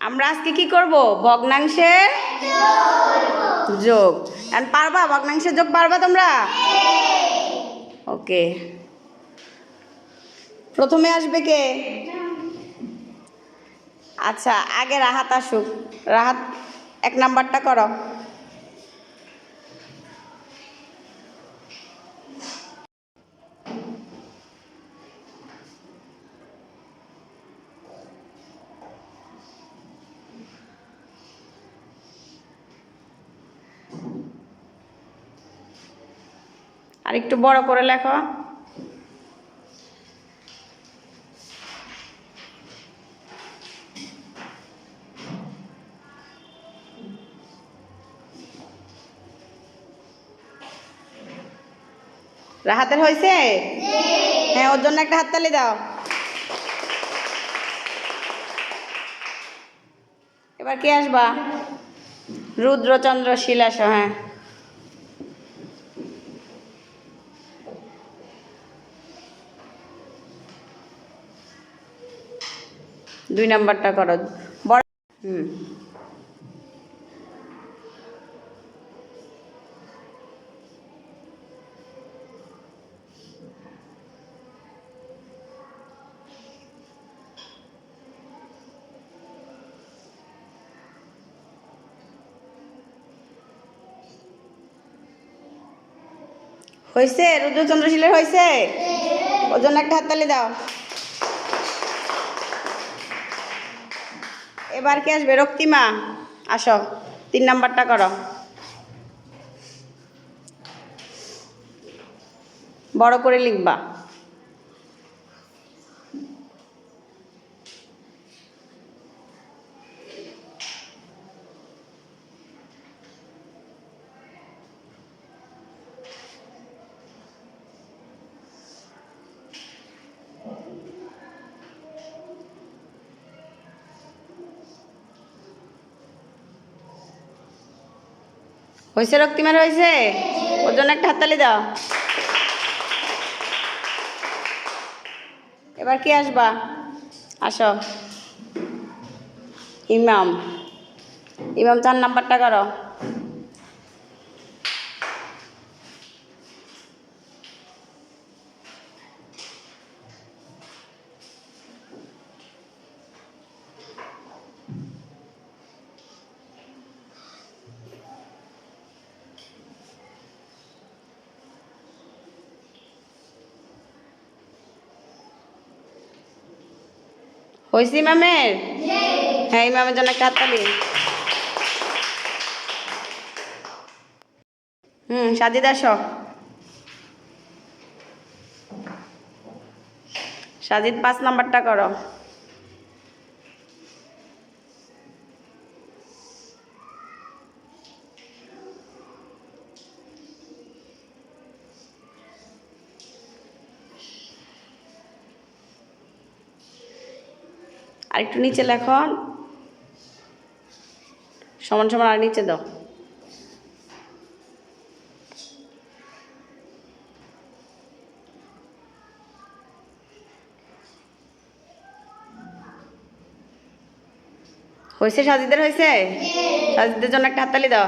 আমরা আজকে কি করব? ভগ্নাংশের যোগ। পারবা? ভগ্নাংশের যোগ পারবা তোমরা? ওকে প্রথমে আসবে কে? আচ্ছা আগে রাহাত আসুক। রাহাত, এক নাম্বারটা করো। আর একটু বড় করে লেখো। রাহাতের হয়েছে হ্যাঁ ওর জন্য একটা হাততালি দাও। এবার কে আসবা? রুদ্রচন্দ্র শিলাস হ্যাঁ। দুই নাম্বারটা করো। বড় হুম। হয়েছে রুদ্রচন্দ্রশীলের হয়েছে ওর জন্য একটা হাততালি দাও। এবার কে আসবে? রক্তিমা আসো তিন নাম্বারটা করো। বড় করে লিখবা। হয়েছে রক্তিমার হয়েছে ওর জন্য একটা হাততালি দাও। এবার কি আসবা? আসো। ইমাম। ইমাম তার নাম্বারটা করো। হয়েছে মামের? হ্যাঁ ইমামের জন্য একটা হাততালি হুম সাজিদ আসো। সাজিদ পাঁচ নাম্বারটা করো। আর একটু নিচে লেখো সমান সমান আর নিচে দাও। হয়েছে সাজিদের হয়েছে? সাজিদের জন্য একটা হাততালি দাও।